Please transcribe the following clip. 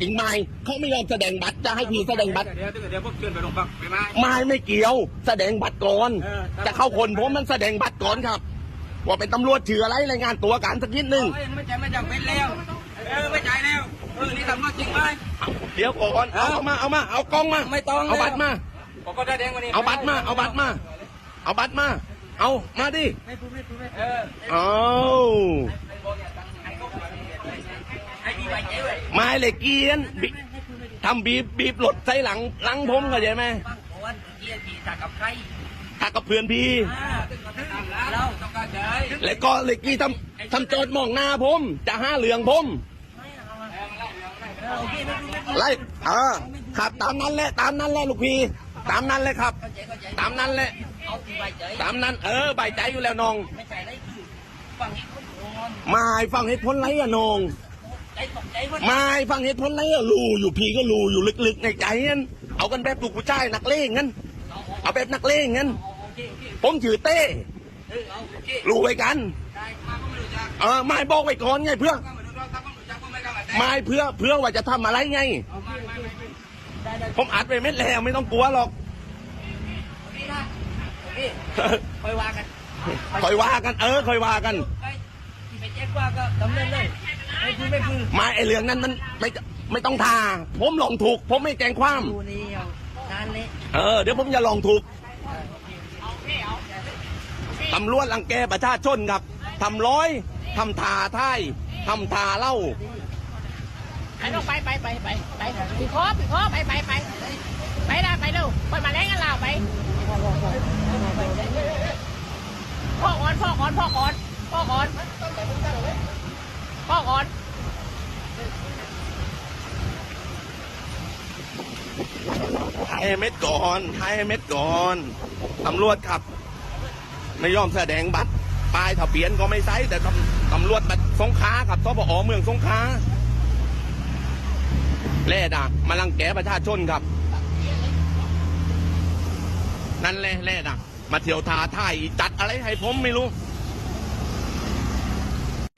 จริงไหมเขาไม่ยอมแสดงบัตรจะให้พี่แสดงบัตรเดี๋ยวเดี๋ยวเดี๋ยวพวกเชิญไปโรงพักไปไหมไม่ไม่เกี่ยว แสดงบัตรก่อนเออจะเข้าคนผมมันแสดงบัตรก่อนครับ ว่าเป็นตำรวจชื่ออะไรรายงานตัวกันสักนิดหนึ่งเอ้ยไม่ใช่ไม่จำเป็นแล้วเออไม่จ่ายแล้วเออนี่ทำมาจริงไหมเดี๋ยวก่อนเอาเอามาเอามาเอากล้องมาไม่ต้องเอาบัตรมาผมก็ได้แดงวันนี้เอาบัตรมาเอาบัตรมาเอาบัตรมาเอามาดิไม่พูดไม่พูดไม่เออเอาให้พี่ใบใจ ไว้ไม้เหล็กเกียนบิทำบีบบีบหลดใส่หลังหลังผมเข้าใจไหมบางคนเกียร์พี่ตากับใครถ้ากับเพื่อนพี่อ่าตึ้งก็ตึ้งเราต้องการใจแล้วก็เหล็กกี้ทำทำโจดมองหน้าผม จะห้าเหลืองผมเออโอเคไม่พูดไม่พูดไล่เออครับตามนั้นแหละตามนั้นแหละลูกพี่ตามนั้นเลยครับเข้าใจเข้าใจตามนั้นแหละเอาพี่ใบใจตามนั้น เออใบใจอยู่แล้วน้องไม่ใช่ได้คือฟังเหตุผลก่อนไม่ฟังเหตุผลไรอะน้องใจตกใจว่า ไม่ฟังเหตุผลไรอะรู้อยู่พี่ก็รู้อยู่ลึกๆในใจงั้นเอากันแบบลูกผู้ชายนักเลงงั้น เอาแบบนักเลงงั้นโอเคโอเคผมชื่อเต้เออเอาโอเครู้ไว้กันได้มาก็ไม่รู้จักเออไม่บอกไว้ก่อนไงเพื่อก็ไม่รู้จักถ้าก็ไม่รู้จักก็ไม่กล้ามาแต่ไม่เพื่อเพื่อว่าจะทำอะไรไงเอาไม่ไม่ไม่ไม่ได้ได้ผมอัดไปเม็ดแล้วไม่ต้องกลัวหรอกโอเคนะโอเคค่อยว่ากันคอยว่ากัน เออคอยว่ากันไอ้ที่ไปแจ้งว่าก็ดำเนินเลย ไม่คือไม่คือไมาไอเรื่องนั้นมันไม่ไม่ต้องทา ผมลองถูก ผมไม่แจ้งความดูนี่เอานานเลยเออ เดี๋ยวผมจะลองถูกตำรวจรังแกประชาชนครับทำร้อยทำทาท่ายทำทาเล่าไปลูกไปไปไปไปไปพี่คอพี่คอไปไปไปไปได้ไปเร็วไปมาแล้งกันลาวไปพ่อก่อนพ่อก่อนพ่อก่อนพ่อก่อน พ่อก่อนไทยเม็ดก่อนไทยเม็ดก่อนตำรวจครับ ไม่ยอมแสดงบัตรป้ายทะเบียนก็ไม่ใส่แต่ตำตำรวจบัตรสงขลาครับสปอเมืองสงขลาแล่ด่ะมาลังแกประชาชนครับ นั่นแหละแล่ด่ะมาเที่ยวทาท่ายจัดอะไรให้ผมไม่รู้